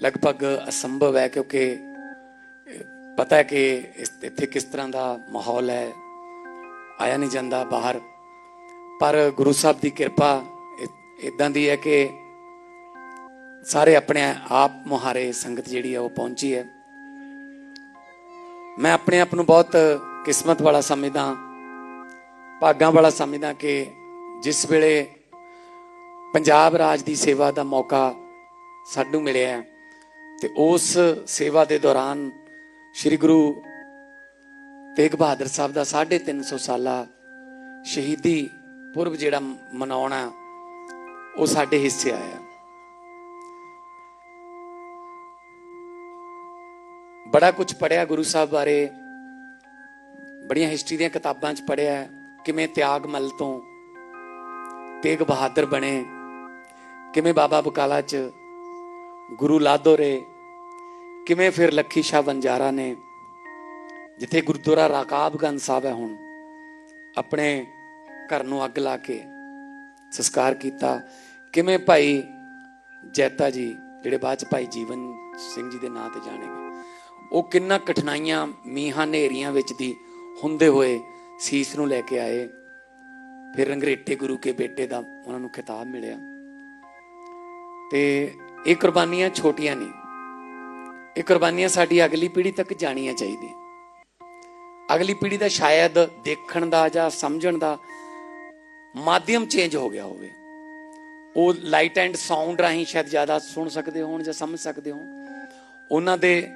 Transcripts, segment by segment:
ਲਗਭਗ ਅਸੰਭਵ ਹੈ ਕਿਉਂਕਿ ਪਤਾ ਹੈ ਕਿ ਇੱਥੇ ਕਿਸ ਤਰ੍ਹਾਂ ਦਾ ਮਾਹੌਲ ਹੈ। ਆਇਆ ਨਹੀਂ ਜਾਂਦਾ ਬਾਹਰ। ਪਰ ਗੁਰੂ ਸਾਹਿਬ ਦੀ ਕਿਰਪਾ ਇਦਾਂ ਦੀ ਹੈ ਕਿ ਸਾਰੇ ਆਪਣੇ ਆਪ ਮੁਹਾਰੇ ਸੰਗਤ ਜਿਹੜੀ ਹੈ ਉਹ ਪਹੁੰਚੀ ਹੈ। ਮੈਂ ਆਪਣੇ ਆਪ ਨੂੰ ਬਹੁਤ ਕਿਸਮਤ ਵਾਲਾ ਸਮਝਦਾ ਭਾਗਾਂ ਵਾਲਾ ਸਮਝਦਾ ਕਿ ਜਿਸ ਵੇਲੇ ਪੰਜਾਬ ਰਾਜ ਦੀ ਸੇਵਾ ਦਾ ਮੌਕਾ ਸਾਨੂੰ ਮਿਲਿਆ ਹੈ, ਤੇ ਉਸ ਸੇਵਾ ਦੇ ਦੌਰਾਨ ਸ੍ਰੀ ਗੁਰੂ ਤੇਗ ਬਹਾਦਰ ਸਾਹਿਬ ਦਾ 350 ਸਾਲਾ ਸ਼ਹੀਦੀ ਪੁਰਬ ਜਿਹੜਾ ਮਨਾਉਣਾ, ਉਹ ਸਾਡੇ ਹਿੱਸੇ ਆਇਆ। ਬੜਾ ਕੁਝ ਪੜਿਆ ਗੁਰੂ ਸਾਹਿਬ ਬਾਰੇ, ਬੜੀਆਂ ਹਿਸਟਰੀ ਦੀਆਂ ਕਿਤਾਬਾਂ 'ਚ ਪੜਿਆ ਕਿਵੇਂ ਤਿਆਗ ਮਲ ਤੋਂ ਤੇਗ ਬਹਾਦਰ ਬਣੇ, ਕਿਵੇਂ ਬਾਬਾ ਬਕਾਲਾ 'ਚ ਗੁਰੂ ਲਾਦੋਰੇ ਕਿਵੇਂ ਫਿਰ ਲੱਖੀ ਸ਼ਾਹ ਬੰਜਾਰਾ ਨੇ ਜਿੱਥੇ ਗੁਰਦੁਆਰਾ ਰਾਕਾਬਗੰਜ ਸਾਹਿਬ ਹੈ ਹੁਣ, ਆਪਣੇ ਘਰ ਨੂੰ ਅੱਗ ਲਾ ਕੇ ਸੰਸਕਾਰ ਕੀਤਾ। ਕਿਵੇਂ ਭਾਈ ਜੈਤਾ ਜੀ, ਜਿਹੜੇ ਬਾਅਦ ਚ ਭਾਈ ਜੀਵਨ ਸਿੰਘ ਜੀ ਦੇ ਨਾਂ ਤੇ ਜਾਣੇ ਗਏ, ਉਹ ਕਿੰਨਾ ਕਠਿਨਾਈਆਂ, ਮੀਹਾਂ ਹਨੇਰੀਆਂ ਵਿੱਚ ਦੀ ਹੁੰਦੇ ਹੋਏ ਸੀਸ ਨੂੰ ਲੈ ਕੇ ਆਏ। ਫਿਰ ਰੰਗਰੇਟੇ ਗੁਰੂ ਕੇ ਬੇਟੇ ਦਾ ਉਹਨਾਂ ਨੂੰ ਖਿਤਾਬ ਮਿਲਿਆ। ਤੇ ਇਹ ਕੁਰਬਾਨੀਆਂ ਛੋਟੀਆਂ ਨਹੀਂ ਇਹ ਕੁਰਬਾਨੀਆਂ ਸਾਡੀ ਅਗਲੀ ਪੀੜ੍ਹੀ ਤੱਕ ਜਾਣੀਆਂ ਚਾਹੀਦੀਆਂ। ਅਗਲੀ ਪੀੜ੍ਹੀ ਦਾ ਸ਼ਾਇਦ ਦੇਖਣ ਦਾ ਜਾਂ ਸਮਝਣ ਦਾ ਮਾਧਿਅਮ ਚੇਂਜ ਹੋ ਗਿਆ ਹੋਵੇ। ਉਹ ਲਾਈਟ ਐਂਡ ਸਾਊਂਡ ਰਾਹੀਂ ਸ਼ਾਇਦ ਜ਼ਿਆਦਾ ਸੁਣ ਸਕਦੇ ਹੋਣ ਜਾਂ ਸਮਝ ਸਕਦੇ ਹੋਣ। ਉਹਨਾਂ ਦੇ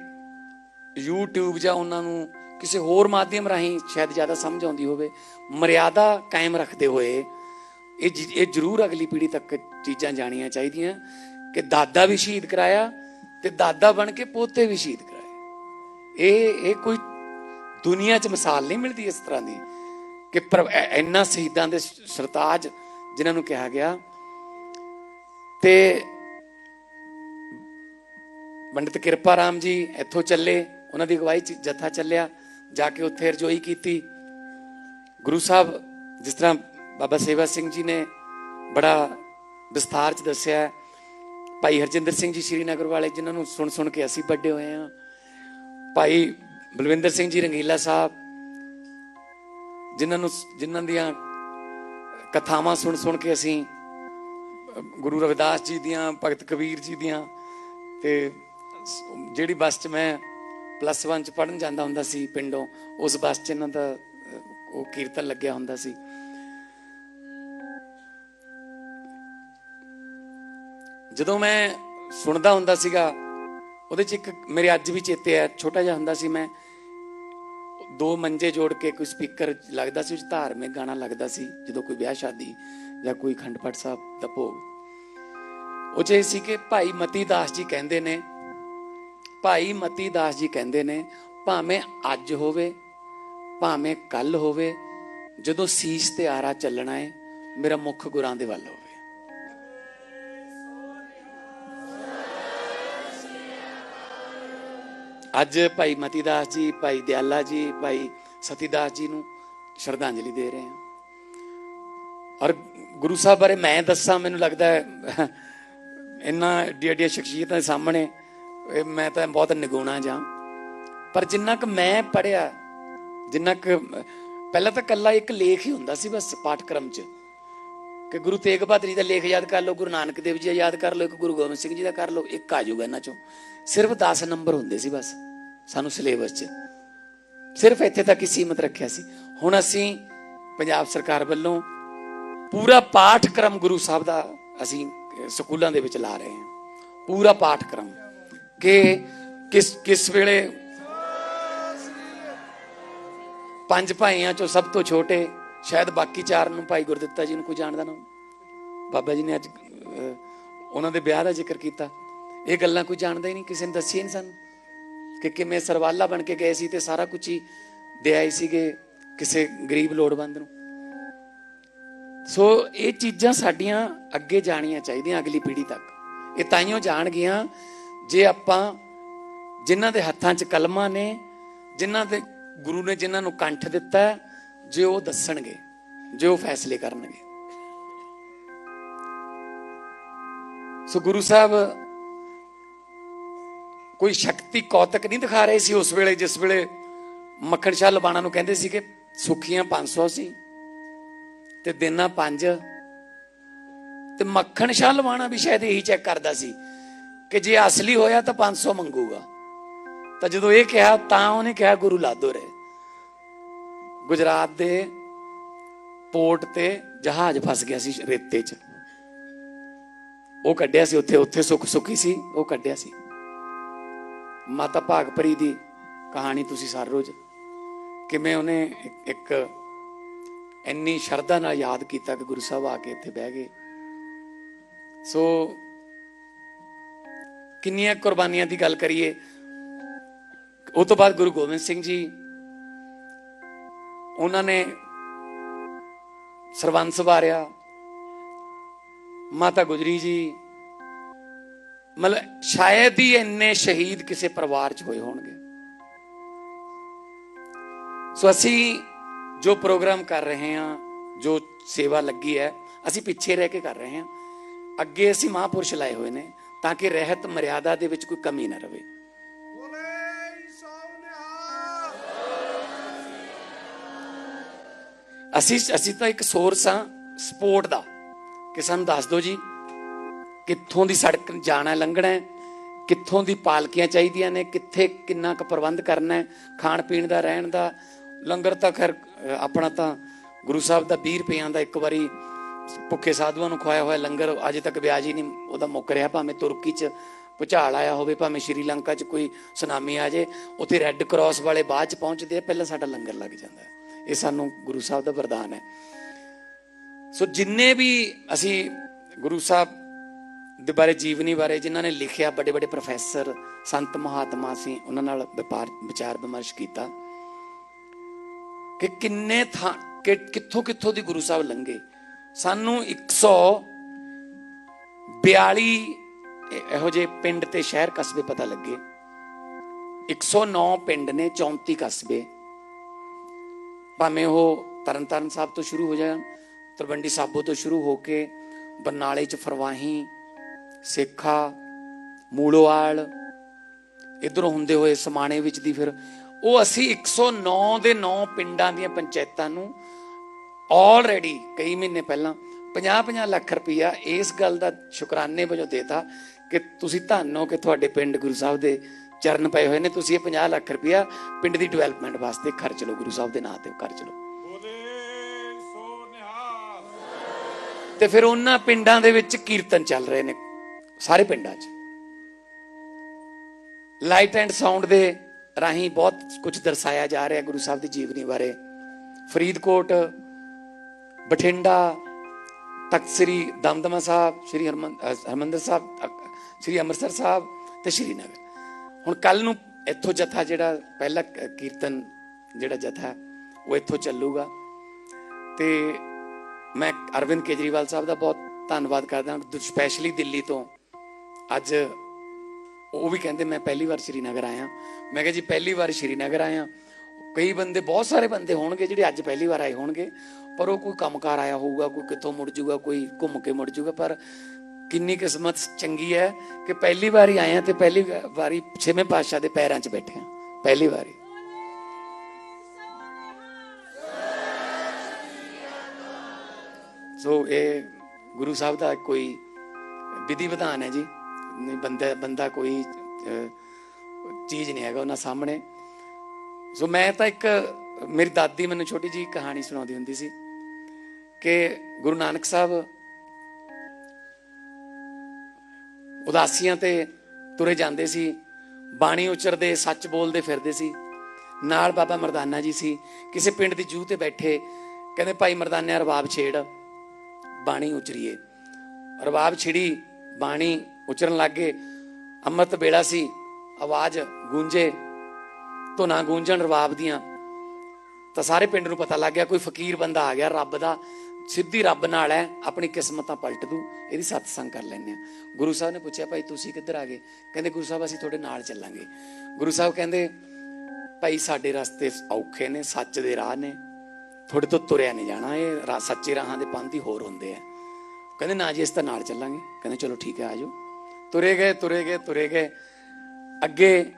YouTube ਜਾਂ ਉਹਨਾਂ ਨੂੰ ਕਿਸੇ ਹੋਰ ਮਾਧਿਅਮ ਰਾਹੀਂ ਸ਼ਾਇਦ ਜ਼ਿਆਦਾ ਸਮਝ ਆਉਂਦੀ ਹੋਵੇ। ਮਰਿਆਦਾ ਕਾਇਮ ਰੱਖਦੇ ਹੋਏ ਇਹ ਜੀ- ਇਹ ਜ਼ਰੂਰ ਅਗਲੀ ਪੀੜ੍ਹੀ ਤੱਕ ਚੀਜ਼ਾਂ ਜਾਣੀਆਂ ਚਾਹੀਦੀਆਂ। ਕਿ ਦਾਦਾ ਵੀ ਸ਼ਹੀਦ ਕਰਾਇਆ ਤੇ ਦਾਦਾ ਬਣ ਕੇ ਪੋਤੇ ਵੀ ਸ਼ਹੀਦ ਕਰਾਏ। ਇਹ ਇਹ ਕੋਈ ਦੁਨੀਆ 'ਚ ਮਿਸਾਲ ਨਹੀਂ ਮਿਲਦੀ ਇਸ ਤਰ੍ਹਾਂ ਦੀ ਕਿ ਪਰ ਐ- ਇੰਨਾ ਸ਼ਹੀਦਾਂ ਦੇ ਸਰਤਾਜ ਜਿਨ੍ਹਾਂ ਨੂੰ ਕਿਹਾ ਗਿਆ। ਤੇ ਪੰਡਿਤ ਕਿਰਪਾ ਰਾਮ ਜੀ ਇੱਥੋਂ ਚੱਲੇ, ਉਹਨਾਂ ਦੀ ਅਗਵਾਈ ਚ ਜਥਾ ਚੱਲਿਆ, ਜਾ ਕੇ ਉੱਥੇ ਰਜੋਈ ਕੀਤੀ। ਗੁਰੂ ਸਾਹਿਬ ਜਿਸ ਤਰ੍ਹਾਂ ਬਾਬਾ ਸੇਵਾ ਸਿੰਘ ਜੀ ਨੇ ਬੜਾ ਵਿਸਥਾਰ ਚ ਦੱਸਿਆ ਭਾਈ ਹਰਜਿੰਦਰ ਸਿੰਘ ਜੀ ਸ਼੍ਰੀਨਗਰ ਵਾਲੇ, ਜਿਨ੍ਹਾਂ ਨੂੰ ਸੁਣ ਸੁਣ ਕੇ ਅਸੀਂ ਵੱਡੇ ਹੋਏ ਹਾਂ। ਭਾਈ ਬਲਵਿੰਦਰ ਸਿੰਘ ਜੀ ਰੰਗੀਲਾ ਸਾਹਿਬ, ਜਿਨ੍ਹਾਂ ਨੂੰ ਜਿਨ੍ਹਾਂ ਦੀਆਂ ਕਥਾਵਾਂ ਸੁਣ ਸੁਣ ਕੇ ਅਸੀਂ ਗੁਰੂ ਰਵਿਦਾਸ ਜੀ ਦੀਆਂ, ਭਗਤ ਕਬੀਰ ਜੀ ਦੀਆਂ ਤੇ ਜਿਹੜੀ ਬੱਸ 'ਚ ਮੈਂ ਪਲੱਸ 1 'ਚ ਪੜਨ ਜਾਂਦਾ ਹੁੰਦਾ ਸੀ ਪਿੰਡੋਂ, ਉਸ ਬੱਸ 'ਚ ਇਹਨਾਂ ਦਾ ਉਹ ਕੀਰਤਨ ਲੱਗਿਆ ਹੁੰਦਾ ਸੀ। ਜਦੋਂ ਮੈਂ ਸੁਣਦਾ ਹੁੰਦਾ ਸੀਗਾ, ਉਹਦੇ 'ਚ ਇੱਕ ਮੇਰੇ ਅੱਜ ਵੀ ਚੇਤੇ ਆ, ਛੋਟਾ ਜਿਹਾ ਹੁੰਦਾ ਸੀ ਮੈਂ, ਦੋ ਮੰਜੇ ਜੋੜ ਕੇ ਕੋਈ ਸਪੀਕਰ ਲੱਗਦਾ ਸੀ, ਉਸ ਧਾਰਮਿਕ ਗਾਣਾ ਲੱਗਦਾ ਸੀ, ਜਦੋਂ ਕੋਈ ਵਿਆਹ ਸ਼ਾਦੀ ਜਾਂ ਕੋਈ ਖੰਡ ਪਾਠ ਸਾਹਿਬ ਦਾ ਭੋਗ। ਉਹ 'ਚ ਇਹ ਸੀ ਕਿ ਭਾਈ ਮਤੀ ਦਾਸ ਜੀ ਕਹਿੰਦੇ ਨੇ, ਭਾਈ ਮਤੀ ਦਾਸ ਜੀ ਕਹਿੰਦੇ ਨੇ, ਭਾਵੇਂ ਅੱਜ ਹੋਵੇ, ਭਾਵੇਂ ਕੱਲ ਹੋਵੇ, ਜਦੋਂ ਸੀਸ ਤੇ ਆਰਾ ਚੱਲਣਾ ਏ, ਮੇਰਾ ਮੁੱਖ ਗੁਰਾਂ ਦੇ ਵੱਲ ਅੱਜ ਭਾਈ ਮਤੀ ਦਾਸ ਜੀ, ਭਾਈ ਦਿਆਲਾ ਜੀ, ਭਾਈ ਸਤੀਦਾਸ ਜੀ ਨੂੰ ਸ਼ਰਧਾਂਜਲੀ ਦੇ ਰਹੇ ਹਾਂ। ਔਰ ਗੁਰੂ ਸਾਹਿਬ ਬਾਰੇ ਮੈਂ ਦੱਸਾਂ, ਮੈਨੂੰ ਲੱਗਦਾ ਹੈ ਇੰਨਾ ਏਡੀ ਏਡੀਆਂ ਸ਼ਖਸੀਅਤਾਂ ਦੇ ਸਾਹਮਣੇ ਮੈਂ ਤਾਂ ਬਹੁਤ ਨਿਗੁਣਾ ਜਾਂ। ਪਰ ਜਿੰਨਾ ਕੁ ਮੈਂ ਪੜਿਆ ਜਿੰਨਾ ਕੁ ਪਹਿਲਾਂ ਤਾਂ ਕੱਲਾ ਇੱਕ ਲੇਖ ਹੀ ਹੁੰਦਾ ਸੀ ਬਸ ਪਾਠਕ੍ਰਮ 'ਚ। ਕਿ ਗੁਰੂ ਤੇਗ ਬਹਾਦਰ ਜੀ ਦਾ ਲੇਖ ਯਾਦ ਕਰ ਲਓ, ਗੁਰੂ ਨਾਨਕ ਦੇਵ ਜੀ ਦਾ ਯਾਦ ਕਰ ਲਓ, ਇੱਕ ਗੁਰੂ ਗੋਬਿੰਦ ਸਿੰਘ ਜੀ ਦਾ ਕਰ ਲਓ, ਇੱਕ ਆ ਜਾਊਗਾ ਇਹਨਾਂ 'ਚੋਂ। ਸਿਰਫ 10 ਨੰਬਰ ਹੁੰਦੇ ਸੀ ਬਸ, ਸਾਨੂੰ ਸਿਲੇਬਸ 'ਚ। ਸਿਰਫ ਇੱਥੇ ਤੱਕ ਹੀ ਸੀਮਤ ਰੱਖਿਆ ਸੀ। ਹੁਣ ਅਸੀਂ ਪੰਜਾਬ ਸਰਕਾਰ ਵੱਲੋਂ ਪੂਰਾ ਪਾਠਕ੍ਰਮ ਗੁਰੂ ਸਾਹਿਬ ਦਾ ਅਸੀਂ ਸਕੂਲਾਂ ਦੇ ਵਿੱਚ ਲਾ ਰਹੇ ਹਾਂ। ਪੂਰਾ ਪਾਠਕ੍ਰਮ। ਕਿ ਕਿਸ ਕਿਸ ਵੇਲੇ ਪੰਜ ਭਾਈਆਂ ਚੋਂ ਸਭ ਤੋਂ ਛੋਟੇ ਸ਼ਾਇਦ ਬਾਕੀ ਚਾਰ ਨੂੰ ਭਾਈ ਗੁਰਦਿੱਤਾ ਜੀ ਨੂੰ ਕੋਈ ਜਾਣਦਾ ਨਾ ਬਾਬਾ ਜੀ ਨੇ ਅੱਜ ਉਹਨਾਂ ਦੇ ਵਿਆਹ ਦਾ ਜ਼ਿਕਰ ਕੀਤਾ। ਇਹ ਗੱਲਾਂ ਕੋਈ ਜਾਣਦਾ ਹੀ ਨਹੀਂ ਕਿਸੇ ਨੇ ਦੱਸੀ ਨਹੀਂ ਸਾਨੂੰ ਕਿ ਕਿਵੇਂ ਸਰਵਾਲਾ ਬਣ ਕੇ ਗਏ ਸੀ ਤੇ ਸਾਰਾ ਕੁਝ ਹੀ ਦੇ ਆਏ ਸੀਗੇ ਕਿਸੇ ਗਰੀਬ ਲੋੜਵੰਦ ਨੂੰ। ਸੋ ਇਹ ਚੀਜ਼ਾਂ ਸਾਡੀਆਂ ਅੱਗੇ ਜਾਣੀਆਂ ਚਾਹੀਦੀਆਂ ਅਗਲੀ ਪੀੜ੍ਹੀ ਤੱਕ। ਇਹ ਤਾਈਓ ਜਾਣਗੀਆਂ ਜੇ ਆਪਾਂ ਜਿਨ੍ਹਾਂ ਦੇ ਹੱਥਾਂ 'ਚ ਕਲਮਾਂ ਨੇ ਜਿਨ੍ਹਾਂ ਦੇ ਗੁਰੂ ਨੇ ਜਿਨ੍ਹਾਂ ਨੂੰ ਕੰਠ ਦਿੱਤਾ ਹੈ, ਜੇ ਉਹ ਦੱਸਣਗੇ, ਜੇ ਉਹ ਫੈਸਲੇ ਕਰਨਗੇ। ਸੋ ਗੁਰੂ ਸਾਹਿਬ ਕੋਈ ਸ਼ਕਤੀ ਕੌਤਕ ਨਹੀਂ ਦਿਖਾ ਰਹੇ ਸੀ ਉਸ ਵੇਲੇ, ਜਿਸ ਵੇਲੇ ਮੱਖਣ ਸ਼ਾਹ ਲਬਾਣਾ ਨੂੰ ਕਹਿੰਦੇ ਸੀ ਕਿ ਸੁਖੀਆਂ 500 ਸੀ ਤੇ ਦਿਨਾਂ 5 ਤੇ ਮੱਖਣ ਸ਼ਾਹ ਲਵਾਣਾ ਵੀ ਸ਼ਾਇਦ ਇਹੀ ਚੈੱਕ ਕਰਦਾ ਸੀ ਕਿ ਜੇ ਅਸਲੀ ਹੋਇਆ ਤਾਂ 500 ਮੰਗੂਗਾ। ਤਾਂ ਜਦੋਂ ਇਹ ਕਿਹਾ, ਤਾਂ ਉਹਨੇ ਕਿਹਾ ਗੁਰੂ ਲਾਦੋ ਰੇ ਗੁਜਰਾਤ ਦੇ ਪੋਰਟ ਤੇ ਜਹਾਜ਼ ਫਸ ਗਿਆ ਸੀ ਰੇਤੇ 'ਚ। ਉਹ ਕੱਢਿਆ ਸੀ ਉੱਥੇ ਉੱਥੇ ਸੁੱਖ ਸੁੱਖੀ ਸੀ, ਉਹ ਕੱਢਿਆ ਸੀ। ਮਾਤਾ ਭਾਗਪਰੀ ਦੀ ਕਹਾਣੀ ਤੁਸੀਂ ਸਾਰੇ ਰੋਜ਼ ਕਿਵੇਂ ਉਹਨੇ ਇੱਕ ਇੰਨੀ ਸ਼ਰਧਾ ਨਾਲ ਯਾਦ ਕੀਤਾ ਕਿ ਗੁਰੂ ਸਾਹਿਬ ਆ ਕੇ ਇੱਥੇ ਬਹਿ ਗਏ। ਸੋ ਕਿੰਨੀਆਂ ਕੁਰਬਾਨੀਆਂ ਦੀ ਗੱਲ ਕਰੀਏ। ਉਹ ਤੋਂ ਬਾਅਦ ਗੁਰੂ ਗੋਬਿੰਦ ਸਿੰਘ ਜੀ ਉਹਨਾਂ ਨੇ ਸਰਵੰਸ ਵਾਰਿਆ, ਮਾਤਾ ਗੁਜਰੀ ਜੀ, ਮਤਲਬ ਸ਼ਾਇਦ ਹੀ ਇੰਨੇ ਸ਼ਹੀਦ ਕਿਸੇ ਪਰਿਵਾਰ 'ਚ ਹੋਏ ਹੋਣਗੇ। ਸੋ ਅਸੀਂ ਜੋ ਪ੍ਰੋਗਰਾਮ ਕਰ ਰਹੇ ਹਾਂ, ਜੋ ਸੇਵਾ ਲੱਗੀ ਹੈ, ਅਸੀਂ ਪਿੱਛੇ ਰਹਿ ਕੇ ਕਰ ਰਹੇ ਹਾਂ। ਅੱਗੇ ਅਸੀਂ ਮਹਾਂਪੁਰਸ਼ ਲਾਏ ਹੋਏ ਨੇ ਤਾਂ ਕਿ ਰਹਿਤ ਮਰਿਆਦਾ ਦੇ ਵਿੱਚ ਕੋਈ ਕਮੀ ਨਾ ਰਵੇ। ਅਸੀਂ ਅਸੀਂ ਤਾਂ ਇੱਕ ਸੋਰਸ ਆ ਸਪੋਰਟ ਦਾ ਕਿ ਸਾਨੂੰ ਦੱਸ ਦਿਓ ਜੀ, ਕਿੱਥੋਂ ਦੀ ਸੜਕ ਜਾਣਾ, ਲੰਘਣਾ ਹੈ, ਕਿੱਥੋਂ ਦੀ ਪਾਲਕੀਆਂ ਚਾਹੀਦੀਆਂ ਨੇ, ਕਿੱਥੇ ਕਿੰਨਾ ਕੁ ਪ੍ਰਬੰਧ ਕਰਨਾ ਹੈ, ਖਾਣ ਪੀਣ ਦਾ, ਰਹਿਣ ਦਾ, ਲੰਗਰ ਤਾਂ ਖੈਰ ਆਪਣਾ ਤਾਂ ਗੁਰੂ ਸਾਹਿਬ ਦਾ 20 ਰੁਪਈਆਂ ਦਾ ਇੱਕ ਵਾਰੀ ਭੁੱਖੇ ਸਾਧੂਆਂ ਨੂੰ ਖਵਾਇਆ ਹੋਇਆ ਲੰਗਰ, ਅਜੇ ਤੱਕ ਵਿਆਜ ਹੀ ਨਹੀਂ ਉਹਦਾ ਮੁੱਕ ਰਿਹਾ, ਭਾਵੇਂ ਤੁਰਕੀ 'ਚ ਭੁਚਾਲ ਆਇਆ ਹੋਵੇ, ਭਾਵੇਂ ਸ਼੍ਰੀਲੰਕਾ 'ਚ ਕੋਈ ਸੁਨਾਮੀ ਆ ਜੇ ਉੱਥੇ ਰੈੱਡ ਕਰਾਸ ਵਾਲੇ ਬਾਅਦ 'ਚ ਪਹੁੰਚਦੇ ਆ, ਪਹਿਲਾਂ ਸਾਡਾ ਲੰਗਰ ਲੱਗ ਜਾਂਦਾ ਹੈ। ਇਹ ਸਾਨੂੰ ਗੁਰੂ ਸਾਹਿਬ ਦਾ ਵਰਦਾਨ ਹੈ। ਸੋ ਜਿੰਨੇ ਵੀ ਅਸੀਂ ਗੁਰੂ ਸਾਹਿਬ ਦੇ ਬਾਰੇ, ਜੀਵਨੀ ਬਾਰੇ ਜਿਨ੍ਹਾਂ ਨੇ ਲਿਖਿਆ ਵੱਡੇ ਵੱਡੇ ਪ੍ਰੋਫੈਸਰ, ਸੰਤ ਮਹਾਤਮਾ ਸੀ, ਉਹਨਾਂ ਨਾਲ ਵਪਾਰ, ਵਿਚਾਰ ਵਿਮਰਸ਼ ਕੀਤਾ ਕਿ ਕਿੰਨੇ ਥਾਂ, ਕਿ ਕਿੱਥੋਂ ਕਿੱਥੋਂ ਦੀ ਗੁਰੂ ਸਾਹਿਬ ਲੰਘੇ। ਸਾਨੂੰ 142 ਇਹ- ਇਹੋ ਜਿਹੇ ਪਿੰਡ ਤੇ ਸ਼ਹਿਰ ਕਸਬੇ ਪਤਾ ਲੱਗੇ। 109 ਪਿੰਡ ਨੇ 34 ਕਸਬੇ ਭਾਵੇਂ ਉਹ ਤਰਨਤਾਰਨ ਸਾਹਿਬ ਤੋਂ ਸ਼ੁਰੂ ਹੋ ਜਾਣ, ਤਲਵੰਡੀ ਸਾਬੋ ਤੋਂ ਸ਼ੁਰੂ ਹੋ ਕੇ ਬਰਨਾਲੇ ਚ ਫਰਵਾਹੀ, ਸੇਖਾ, ਮੂਲੋਵਾਲ, ਇਧਰੋਂ ਹੁੰਦੇ ਹੋਏ ਸਮਾਣੇ ਵਿੱਚ ਦੀ ਫਿਰ ਉਹ ਅਸੀਂ 109 ਦੇ 9 ਪਿੰਡਾਂ ਦੀਆਂ ਪੰਚਾਇਤਾਂ ਨੂੰ ਆਲਰੇਡੀ ਕਈ ਮਹੀਨੇ ਪਹਿਲਾਂ 50-50 ਲੱਖ ਰੁਪਇਆ ਇਸ ਗੱਲ ਦਾ ਸ਼ੁਕਰਾਨੇ ਵਜੋਂ ਦੇਤਾ ਕਿ ਤੁਸੀਂ ਧੰਨੋ ਕਿ ਤੁਹਾਡੇ ਪਿੰਡ ਗੁਰੂ ਸਾਹਿਬ ਦੇ ਚਰਨ ਪਏ ਹੋਏ ਨੇ ਤੁਸੀਂ ਇਹ 50 ਲੱਖ ਰੁਪਇਆ ਪਿੰਡ ਦੀ ਡਿਵੈਲਪਮੈਂਟ ਵਾਸਤੇ ਖਰਚ ਲਓ ਗੁਰੂ ਸਾਹਿਬ ਦੇ ਨਾਂ ਤੇ ਖਰਚ ਲਓ। ਤੇ ਫਿਰ ਉਹਨਾਂ ਪਿੰਡਾਂ ਦੇ ਵਿੱਚ ਕੀਰਤਨ ਚੱਲ ਰਹੇ ਨੇ ਸਾਰੇ ਪਿੰਡਾਂ 'ਚ। ਲਾਈਟ ਐਂਡ ਸਾਊਂਡ ਦੇ ਰਾਹੀਂ ਬਹੁਤ ਕੁਝ ਦਰਸਾਇਆ ਜਾ ਰਿਹਾ ਗੁਰੂ ਸਾਹਿਬ ਦੀ ਜੀਵਨੀ ਬਾਰੇ। ਫਰੀਦਕੋਟ ਬਠਿੰਡਾ ਤਖਤ ਸ੍ਰੀ ਦਮਦਮਾ ਸਾਹਿਬ ਸ੍ਰੀ ਹਰਿਮੰਦਰ ਸਾਹਿਬ ਸ੍ਰੀ ਅੰਮ੍ਰਿਤਸਰ ਸਾਹਿਬ ਤੇ ਸ਼੍ਰੀਨਗਰ। ਹੁਣ ਕੱਲ ਨੂੰ ਇੱਥੋਂ ਜਥਾ ਜਿਹੜਾ ਪਹਿਲਾ ਕੀਰਤਨ ਜਿਹੜਾ ਜਥਾ, ਉਹ ਇੱਥੋਂ ਚੱਲੂਗਾ। ਤੇ ਮੈਂ ਅਰਵਿੰਦ ਕੇਜਰੀਵਾਲ ਸਾਹਿਬ ਦਾ ਬਹੁਤ ਧੰਨਵਾਦ ਕਰਦਾ ਸਪੈਸ਼ਲੀ ਦਿੱਲੀ ਤੋਂ। ਅੱਜ ਉਹ ਵੀ ਕਹਿੰਦੇ, ਮੈਂ ਪਹਿਲੀ ਵਾਰ ਸ਼੍ਰੀਨਗਰ ਆਇਆ ਮੈਂ ਕਿਹਾ, ਜੀ, ਪਹਿਲੀ ਵਾਰ ਸ਼੍ਰੀਨਗਰ ਆਇਆ ਕਈ ਬੰਦੇ, ਬਹੁਤ ਸਾਰੇ ਬੰਦੇ ਹੋਣਗੇ ਜਿਹੜੇ ਅੱਜ ਪਹਿਲੀ ਵਾਰ ਆਏ ਹੋਣਗੇ, ਪਰ ਉਹ ਕੋਈ ਕੰਮਕਾਰ ਆਇਆ ਹੋਊਗਾ, ਕੋਈ ਕਿੱਥੋਂ ਮੁੜ ਜੂਗਾ, ਕੋਈ ਘੁੰਮ ਕੇ ਮੁੜ ਜੂਗਾ, ਪਰ ਕਿੰਨੀ ਕਿਸਮਤ ਚੰਗੀ ਹੈ ਕਿ ਪਹਿਲੀ ਵਾਰੀ ਆਏ ਆ ਤੇ ਪਹਿਲੀ ਵਾਰੀ ਛੇਵੇਂ ਪਾਤਸ਼ਾਹ ਦੇ ਪੈਰਾਂ 'ਚ ਬੈਠੇ ਆ ਪਹਿਲੀ ਵਾਰੀ। ਸੋ ਇਹ ਗੁਰੂ ਸਾਹਿਬ ਦਾ ਕੋਈ ਵਿਧੀ ਵਿਧਾਨ ਹੈ ਜੀ। ਨਹੀਂ, ਬੰਦਾ ਬੰਦਾ ਕੋਈ ਚੀਜ਼ ਨਹੀਂ ਹੈਗਾ ਉਹਨਾਂ ਸਾਹਮਣੇ। ਸੋ ਮੈਂ ਤਾਂ ਇੱਕ, ਮੇਰੀ ਦਾਦੀ ਮੈਨੂੰ ਛੋਟੀ ਜੀ ਕਹਾਣੀ ਸੁਣਾਉਂਦੀ ਹੁੰਦੀ ਸੀ ਕਿ ਗੁਰੂ ਨਾਨਕ ਸਾਹਿਬ ਉਦਾਸੀਆਂ ਤੇ ਤੁਰੇ ਜਾਂਦੇ ਸੀ, ਬਾਣੀ ਉਚਰਦੇ, ਸੱਚ ਬੋਲਦੇ ਫਿਰਦੇ ਸੀ। ਨਾਲ ਬਾਬਾ ਮਰਦਾਨਾ ਜੀ ਸੀ। ਕਿਸੇ ਪਿੰਡ ਦੀ ਜੂਹ ਤੇ ਬੈਠੇ, ਕਹਿੰਦੇ, ਭਾਈ ਮਰਦਾਨਿਆ ਰਬਾਬ ਛੇੜ, ਬਾਣੀ ਉਚਰੀਏ। ਰਬਾਬ ਛਿੜੀ, ਬਾਣੀ ਉਚਰਨ ਲੱਗੇ। ਅੰਮ੍ਰਿਤ ਵੇਲਾ ਸੀ, ਆਵਾਜ਼ ਗੂੰਜੇ, ਧੁਨਾ ਗੂੰਜਣ ਰਬਾਬ ਦੀਆਂ। ਤਾਂ ਸਾਰੇ ਪਿੰਡ ਨੂੰ ਪਤਾ ਲੱਗ ਗਿਆ, ਕੋਈ ਫਕੀਰ ਬੰਦਾ ਆ ਗਿਆ, ਰੱਬ ਦਾ। ਸਿੱਧੀ ਰੱਬ ਨਾਲ ਹੈ, ਆਪਣੀ ਕਿਸਮਤਾਂ ਪਲਟ ਦੂ, ਇਹਦੀ ਸਤਸੰਗ ਕਰ ਲੈਂਦੇ ਆ ਗੁਰੂ ਸਾਹਿਬ ਨੇ ਪੁੱਛਿਆ, ਭਾਈ ਤੁਸੀਂ ਕਿੱਧਰ ਆ ਗਏ? ਕਹਿੰਦੇ, ਗੁਰੂ ਸਾਹਿਬ, ਅਸੀਂ ਤੁਹਾਡੇ ਨਾਲ ਚੱਲਾਂਗੇ। ਗੁਰੂ ਸਾਹਿਬ ਕਹਿੰਦੇ, ਭਾਈ ਸਾਡੇ ਰਸਤੇ ਔਖੇ ਨੇ, ਸੱਚ ਦੇ ਰਾਹ ਨੇ। ਤੁਹਾਡੇ ਤੋਂ ਤੁਰਿਆ ਨਹੀਂ ਜਾਣਾ, ਇਹ ਰਾ- ਸੱਚੇ ਰਾਹਾਂ ਦੇ ਪੰਥ ਹੋਰ ਹੁੰਦੇ ਆ। ਕਹਿੰਦੇ, ਨਾ ਜੀ ਇਸ ਤਾਂ ਨਾਲ ਚੱਲਾਂਗੇ। ਕਹਿੰਦੇ, ਚਲੋ ਠੀਕ ਹੈ ਆਜੋ ਤੁਰੇ ਗਏ ਤੁਰੇ ਗਏ ਤੁਰੇ ਗਏ। ਅੱਗੇ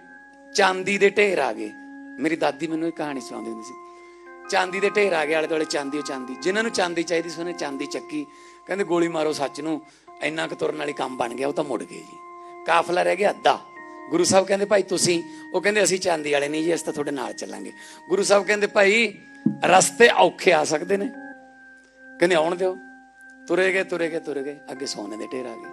ਚਾਂਦੀ ਦੇ ਢੇਰ ਆ ਗਏ। ਮੇਰੀ ਦਾਦੀ ਮੈਨੂੰ ਇਹ ਕਹਾਣੀ ਸੁਣਾਉਂਦੀ ਹੁੰਦੀ ਸੀ। ਚਾਂਦੀ ਦੇ ਢੇਰ ਆ ਗਏ ਆਲੇ ਦੁਆਲੇ, ਚਾਂਦੀ ਓ ਚਾਂਦੀ। ਜਿਨ੍ਹਾਂ ਨੂੰ ਚਾਂਦੀ ਚਾਹੀਦੀ ਸੀ, ਉਹਨੇ ਚਾਂਦੀ ਚੱਕੀ। ਕਹਿੰਦੇ ਗੋਲੀ ਮਾਰੋ ਸੱਚ ਨੂੰ, ਇੰਨਾ ਕੁ ਤੁਰਨ ਵਾਲੀ ਕੰਮ ਬਣ ਗਿਆ, ਉਹ ਤਾਂ ਮੁੜ ਗਏ ਜੀ। ਕਾਫਲਾ ਰਹਿ ਗਿਆ ਅੱਧਾ। ਗੁਰੂ ਸਾਹਿਬ ਕਹਿੰਦੇ, ਭਾਈ ਤੁਸੀਂ, ਉਹ ਕਹਿੰਦੇ, ਅਸੀਂ ਚਾਂਦੀ ਵਾਲੇ ਨਹੀਂ ਜੀ, ਅਸੀਂ ਤਾਂ ਤੁਹਾਡੇ ਨਾਲ ਚੱਲਾਂਗੇ। ਗੁਰੂ ਸਾਹਿਬ ਕਹਿੰਦੇ, ਭਾਈ, ਰਸਤੇ ਔਖੇ ਆ ਸਕਦੇ ਨੇ। ਕਹਿੰਦੇ, ਆਉਣ ਦਿਓ। ਤੁਰੇ ਗਏ ਤੁਰੇ ਗਏ ਤੁਰੇ ਗਏ। ਅੱਗੇ ਸੋਨੇ ਦੇ ਢੇਰ ਆ ਗਏ।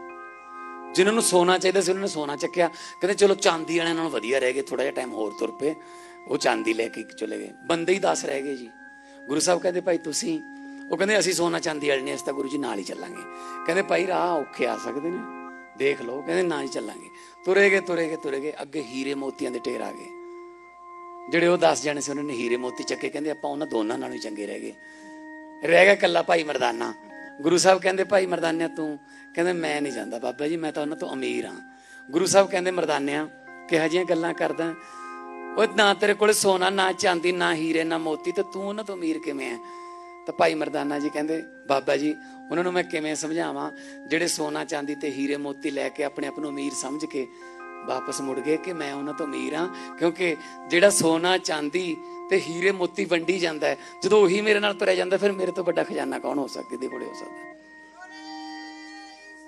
ਜਿਨ੍ਹਾਂ ਨੂੰ ਸੋਨਾ ਚਾਹੀਦਾ ਸੀ, ਉਹਨਾਂ ਨੇ ਸੋਨਾ ਚੱਕਿਆ। ਕਹਿੰਦੇ, ਚਲੋ ਚਾਂਦੀ ਵਾਲਿਆਂ ਨਾਲੋਂ ਵਧੀਆ ਰਹਿ ਗਏ ਥੋੜਾ ਜਿਹਾ ਟਾਈਮ ਹੋਰ ਤੁਰ ਪਏ। ਉਹ ਚਾਂਦੀ ਲੈ ਕੇ ਚਲੇ ਗਏ। ਬੰਦੇ ਹੀ 10 ਰਹਿ ਗਏ ਜੀ। ਗੁਰੂ ਸਾਹਿਬ ਕਹਿੰਦੇ, ਭਾਈ ਤੁਸੀਂ ਉਹ ਕਹਿੰਦੇ, ਅਸੀਂ ਸੋਨਾ ਚਾਂਦੀ ਵਾਲੇ ਨਹੀਂ ਤਾਂ ਗੁਰੂ ਜੀ ਨਾਲ ਹੀ ਚੱਲਾਂਗੇ। ਕਹਿੰਦੇ, ਭਾਈ ਰਾਹ ਔਖੇ ਆ ਸਕਦੇ ਨੇ। ਦੇਖ ਲਓ। ਕਹਿੰਦੇ ਨਾ ਹੀ ਚੱਲਾਂਗੇ। ਤੁਰੇ ਗਏ ਤੁਰੇ ਗਏ ਤੁਰੇ ਗਏ। ਅੱਗੇ ਹੀਰੇ ਮੋਤੀਆਂ ਦੇ ਢੇਰ ਆ ਗਏ। ਜਿਹੜੇ ਉਹ 10 ਜਣੇ ਸੀ, ਉਹਨਾਂ ਨੇ ਹੀਰੇ ਮੋਤੀ ਚੱਕੇ। ਕਹਿੰਦੇ, ਆਪਾਂ ਉਹਨਾਂ ਦੋਨਾਂ ਨਾਲੋਂ ਹੀ ਚੰਗੇ ਰਹਿ ਗਏ। ਰਹਿ ਗਿਆ ਕੱਲਾ ਭਾਈ ਮਰਦਾਨਾ। ਗੁਰੂ ਸਾਹਿਬ ਕਹਿੰਦੇ, ਭਾਈ ਮਰਦਾਨਿਆ, ਤੂੰ ਕਹਿੰਦੇ, ਮੈਂ ਨਹੀਂ ਜਾਂਦਾ ਬਾਬਾ ਜੀ, ਮੈਂ ਤਾਂ ਉਹਨਾਂ ਤੋਂ ਅਮੀਰ ਹਾਂ। ਗੁਰੂ ਸਾਹਿਬ ਕਹਿੰਦੇ, ਮਰਦਾਨਿਆ, ਕਿਹੋ ਜਿਹੀਆਂ ਗੱਲਾਂ ਕਰਦਾ? ਉਹ ਨਾ ਤੇਰੇ ਕੋਲ ਸੋਨਾ, ਨਾ ਚਾਂਦੀ, ਨਾ ਹੀਰੇ, ਨਾ ਮੋਤੀ, ਤੇ ਤੂੰ ਉਹਨਾਂ ਤੋਂ ਅਮੀਰ ਕਿਵੇਂ ਹੈ ਤਾਂ ਭਾਈ ਮਰਦਾਨਾ ਜੀ ਕਹਿੰਦੇ, ਬਾਬਾ ਜੀ, ਉਹਨਾਂ ਨੂੰ ਮੈਂ ਕਿਵੇਂ ਸਮਝਾਵਾਂ? ਜਿਹੜੇ ਸੋਨਾ, ਚਾਂਦੀ ਤੇ ਹੀਰੇ, ਮੋਤੀ ਲੈ ਕੇ ਆਪਣੇ ਆਪ ਨੂੰ ਅਮੀਰ ਸਮਝ ਕੇ ਵਾਪਸ ਮੁੜ ਗਏ ਕਿ ਮੈਂ ਉਹਨਾਂ ਤੋਂ ਅਮੀਰ ਹਾਂ ਕਿਉਂਕਿ ਜਿਹੜਾ ਸੋਨਾ, ਚਾਂਦੀ ਤੇ ਹੀਰੇ, ਮੋਤੀ ਵੰਡੀ ਜਾਂਦਾ ਹੈ, ਜਦੋਂ ਉਹੀ ਮੇਰੇ ਨਾਲ ਤੁਰਿਆ ਜਾਂਦਾ, ਫਿਰ ਮੇਰੇ ਤੋਂ ਵੱਡਾ ਖਜ਼ਾਨਾ ਕੌਣ ਹੋ ਸਕਦਾ? ਦੇ ਕੋਲੇ ਹੋ ਸਕਦਾ